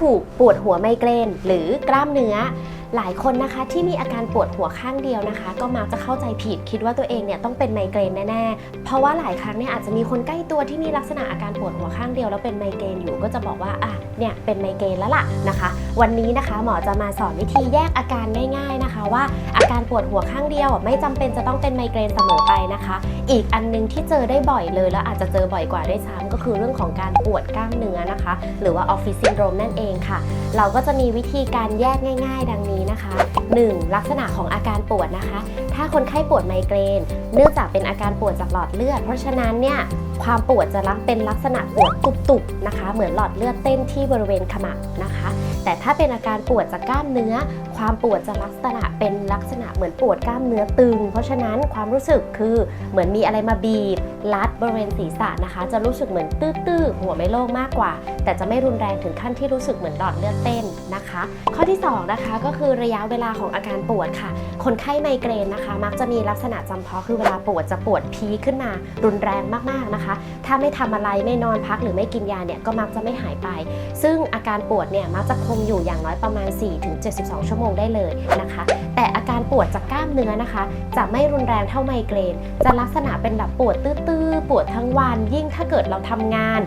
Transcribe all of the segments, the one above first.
ถูกปวดหัวไมเกรนหรือกล้ามเนื้อ หลายคนนะคะที่มีอาการปวดหัวข้างเดียวนะคะ ก็มักจะเข้าใจผิดคิดว่าตัวเองเนี่ยต้องเป็นไมเกรนแน่ๆ เพราะว่าหลายครั้งเนี่ยอาจจะมีคนใกล้ตัวที่มีลักษณะอาการปวดหัวข้างเดียวแล้วเป็นไมเกรนอยู่ก็จะบอกว่าอะเนี่ยเป็นไมเกรนแล้วล่ะนะคะ วันนี้นะคะหมอจะมาสอนวิธีแยกอาการง่ายๆนะคะ ว่าอาการปวดหัวข้างเดียวไม่จำเป็นจะต้องเป็นไมเกรนเสมอไปนะคะ อีกอันนึงที่เจอได้บ่อยเลยแล้วอาจจะเจอบ่อยกว่าด้วยซ้ำก็คือเรื่องของการปวดกล้ามเนื้อนะคะ หรือว่าออฟฟิศซินโดรมนั่นเองค่ะ เราก็จะมีวิธีการแยกง่าย ๆ ดังนี้นะคะ 1. ลักษณะของอาการปวดนะคะ ถ้าคนไข้ปวดไมเกรน เนื่องจากเป็นอาการปวดจากหลอดเลือด เพราะฉะนั้นเนี่ย ความปวดจะรักเป็นลักษณะปวดตุบๆนะคะ เหมือนหลอดเลือดเต้นที่บริเวณขมับนะคะ แต่ถ้าเป็นอาการปวดจากกล้ามเนื้อ ความปวดจะลักษณะเป็นลักษณะเหมือนปวดกล้ามเนื้อตึง เพราะฉะนั้นความรู้สึกคือเหมือนมีอะไรมาบีบรัดบริเวณศีรษะนะคะ จะรู้สึกเหมือนตื้อๆหัวไม่โล่งมากกว่า แต่จะไม่รุนแรงถึงขั้นที่รู้สึกเหมือนหลอดเลือดเต้นนะคะ ข้อที่2นะคะก็คือระยะเวลาของอาการปวดค่ะ คนไข้ไมเกรนนะคะ มักจะมีลักษณะจำเพาะคือเวลาปวดจะปวดพีขึ้นมารุนแรงมากๆนะคะถ้าไม่ทำอะไรไม่นอนพักหรือไม่กินยาเนี่ยก็มักจะไม่หายไป ซึ่งอาการปวดเนี่ยมักจะคงอยู่อย่างน้อยประมาณ 4-72 ชั่วโมงได้เลยนะคะ แต่อาการปวดจากกล้ามเนื้อนะคะ จะไม่รุนแรงเท่าไมเกรน จะลักษณะเป็นแบบปวดตื้อๆ ปวดทั้งวัน ยิ่งถ้าเกิดเราทำงาน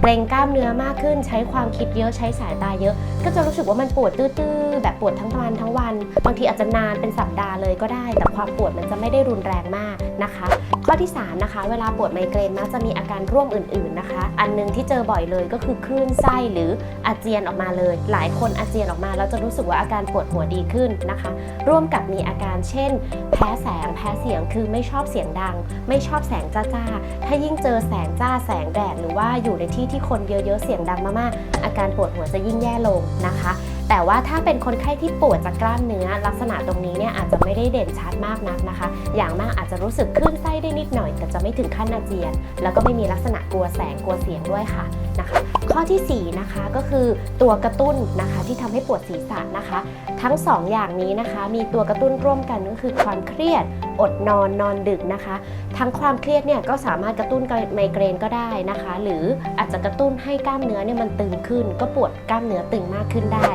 เกรงกล้ามเนื้อมากขึ้น ใช้ความคิดเยอะใช้สายตาเยอะ ก็จะรู้สึกว่ามันปวดตื้อๆ แบบปวดทั้งวันทั้งวัน บางทีอาจจะนานเป็นสัปดาห์เลยก็ได้ แต่ความปวดมันจะไม่ได้รุนแรงมากนะคะ ข้อที่ 3 นะคะ เวลาปวดไมเกรนมักจะมีอาการร่วมอื่น ๆนะคะ อันหนึงที่เจอบ่อยเลยก็คือคลื่นไส้หรืออาเจียนออกมาเลย หลายคนอาเจียนออกมาแล้วจะรู้สึกว่าอาการปวดหัวดีขึ้นนะคะร่วมกับมีอาการเช่น แพ้แสงแพ้เสียงคือไม่ชอบเสียงดัง ไม่ชอบแสงจ้าๆถ้ายิ่งเจอแสงจ้าแสงแดดหรือว่าอยู่ในที่ที่คนเยอะๆเสียงดังมากๆอาการปวดหัวจะยิ่งแย่ลงนะคะ แต่ว่าถ้าเป็นคนไข้ที่ปวดจากกล้ามเนื้อ ลักษณะตรงนี้เนี่ยอาจจะไม่ได้เด่นชัดมากนักนะคะ อย่างมากอาจจะรู้สึกคลื่นไส้ได้นิดหน่อย แต่จะไม่ถึงขั้นอาเจียน แล้วก็ไม่มีลักษณะกลัวแสงกลัวเสียงด้วยค่ะนะคะ ข้อทีสี่4 นะคะก็คือตัวกระตุ้นนะคะที่ทำให้ปวดศีรษะนะคะ ทั้ง2อย่างนี้นะคะ มีตัวกระตุ้นร่วมกันก็คือความเครียด อดนอนนอนดึกนะคะ ทั้งความเครียดเนี่ยก็สามารถกระตุ้นไมเกรนก็ได้นะคะ หรืออาจจะกระตุ้นให้กล้ามเนื้อเนี่ยมันตึงขึ้น ก็ปวดกล้ามเนื้อตึงมากขึ้นได้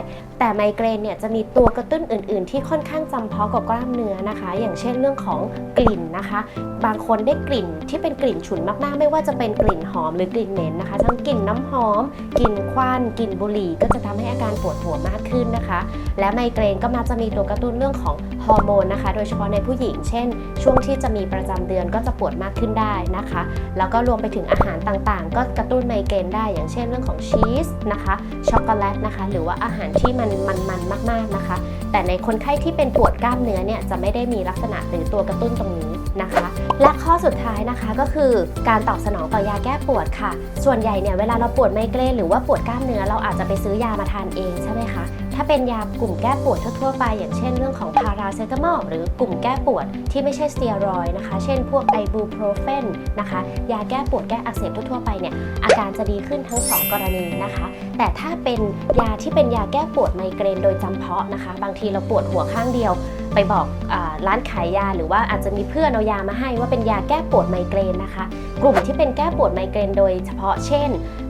แต่ไมเกรนเนี่ยจะมีตัวกระตุ้นอื่น ๆ ที่ค่อนข้างจำเพาะกับกล้ามเนื้อนะคะ อย่างเช่นเรื่องของกลิ่นนะคะ บางคนได้กลิ่นที่เป็นกลิ่นฉุนมากๆ ไม่ว่าจะเป็นกลิ่นหอมหรือกลิ่นเหม็นนะคะ ทั้งกลิ่นน้ำหอม กลิ่นควัน กลิ่นบุหรี่ ก็จะทำให้อาการปวดหัวมากขึ้นนะคะ และไมเกรนก็มักจะมีตัวกระตุ้นเรื่องของฮอร์โมนนะคะ โดยเฉพาะในผู้หญิง เช่น ช่วงที่จะมีประจำเดือนก็จะปวดมากขึ้นได้นะคะ แล้วก็รวมไปถึงอาหารต่างๆ ก็กระตุ้นไมเกรนได้ อย่างเช่นเรื่องของชีสนะคะ ช็อกโกแลตนะคะ หรือว่าอาหารที่มันมันๆมากๆนะคะ แต่ในคนไข้ที่เป็นปวดกล้ามเนื้อเนี่ยจะไม่ได้มีลักษณะหรือตัวกระตุ้นตรงนี้นะคะ และข้อสุดท้ายนะคะก็คือการตอบสนองต่อยาแก้ปวดค่ะ ส่วนใหญ่เนี่ยเวลาเราปวดไมเกรนหรือว่าปวดกล้ามเนื้อเราอาจจะไปซื้อยามาทานเองใช่ไหมคะ ถ้าเป็นยากลุ่มแก้ปวดทั่วๆไป อย่างเช่นเรื่องของพาราเซตามอลหรือกลุ่มแก้ปวดที่ไม่ใช่สเตียรอยนะคะ เช่นพวกไอบูโปรเฟนนะคะยาแก้ปวดแก้อักเสบทั่วๆไปเนี่ยอาการจะดีขึ้นทั้ง 2 กรณีนะคะ แต่ถ้าเป็นยาที่เป็นยาแก้ปวดไมเกรนโดยจำเพาะนะคะ บางทีเราปวดหัวข้างเดียว ไปบอกอร้านขายยา หรือว่าอาจจะมีเพื่อนเอายามาให้ว่าเป็นยาแก้ปวดไมเกรนนะคะ กลุ่มที่เป็นแก้ปวดไมเกรนโดยเฉพาะเช่น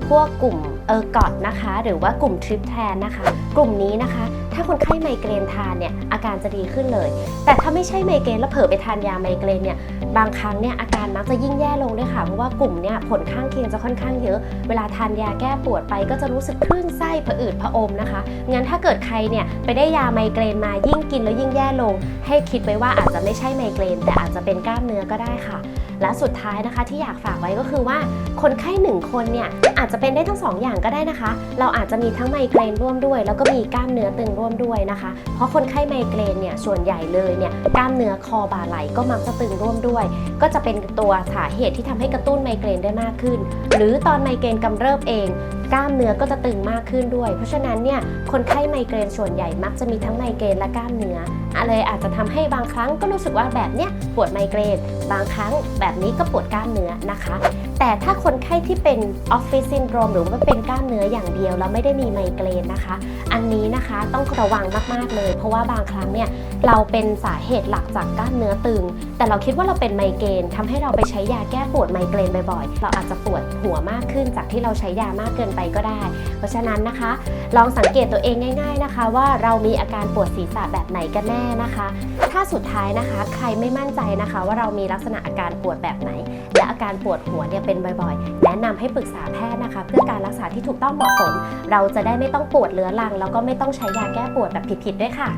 พวกกลุ่มเออร์กอดนะคะ หรือว่ากลุ่มทริปแทนนะคะ กลุ่มนี้นะคะ ถ้าคนไข้ไมเกรนทานเนี่ยอาการจะดีขึ้นเลย แต่ถ้าไม่ใช่ไมเกรนแล้วเผลอไปทานยาไมเกรนเนี่ยบางครั้งเนี่ยอาการมักจะยิ่งแย่ลงด้วยค่ะเพราะว่ากลุ่มเนี่ยผลข้างเคียงจะค่อนข้างเยอะ เวลาทานยาแก้ปวดไปก็จะรู้สึกคลื่นไส้ผะอืดผะอมนะคะงั้นถ้าเกิดใครเนี่ยไปได้ยาไมเกรนมายิ่งกินแล้วยิ่งแย่ลง ให้คิดไว้ว่าอาจจะไม่ใช่ไมเกรนแต่อาจจะเป็นกล้ามเนื้อก็ได้ค่ะ และสุดท้ายนะคะที่อยากฝากไว้ก็คือว่าคนไข้หนึ่งคนเนี่ยอาจจะเป็นได้ทั้งสองอย่างก็ได้นะคะ เราอาจจะมีทั้งไมเกรนร่วมด้วย แล้วก็มีกล้ามเนื้อตึงร่วมด้วยนะคะ เพราะคนไข้ไมเกรนเนี่ยส่วนใหญ่เลยเนี่ยกล้ามเนื้อคอบ่าไหล่ก็มักจะตึงร่วมด้วย ก็จะเป็นตัวสาเหตุที่ทำให้กระตุ้นไมเกรนได้มากขึ้น หรือตอนไมเกรนกำเริบเอง กล้ามเนื้อก็จะตึงมากขึ้นด้วย เพราะฉะนั้นเนี่ยคนไข้ไมเกรนส่วนใหญ่มักจะมีทั้งไมเกรนและกล้ามเนื้ออะไรอาจจะทำให้บางครั้งก็รู้สึกว่าแบบเนี้ยปวดไมเกรนบางครั้งแบบนี้ก็ปวดกล้ามเนื้อนะคะ แต่ถ้าคนไข้ที่เป็นออฟฟิศซินโดรมหรือว่าเป็นกล้ามเนื้ออย่างเดียวแล้วไม่ได้มีไมเกรนนะคะ อันนี้นะคะต้องระวังมากๆเลย เพราะว่าบางครั้งเนี่ยเราเป็นสาเหตุหลักจากกล้ามเนื้อตึง แต่เราคิดว่าเราเป็นไมเกรนทำให้เราไปใช้ยาแก้ปวดไมเกรนบ่อยๆ เราอาจจะปวดหัวมากขึ้นจากที่เราใช้ยามากเกินไปก็ได้ เพราะฉะนั้นนะคะ ลองสังเกตตัวเองง่ายๆนะคะ ว่าเรามีอาการปวดศีรษะแบบไหนกันแน่นะคะ ถ้าสุดท้ายนะคะ ใครไม่มั่นใจนะคะ ว่าเรามีลักษณะอาการปวดแบบไหน และอาการปวดหัวเนี่ยเป็นบ่อยๆ แนะนำให้ปรึกษาแพทย์นะคะ เพื่อการรักษาที่ถูกต้องเหมาะสม เราจะได้ไม่ต้องปวดเรื้อรัง แล้วก็ไม่ต้องใช้ยาแก้ปวดแบบผิดๆด้วยค่ะ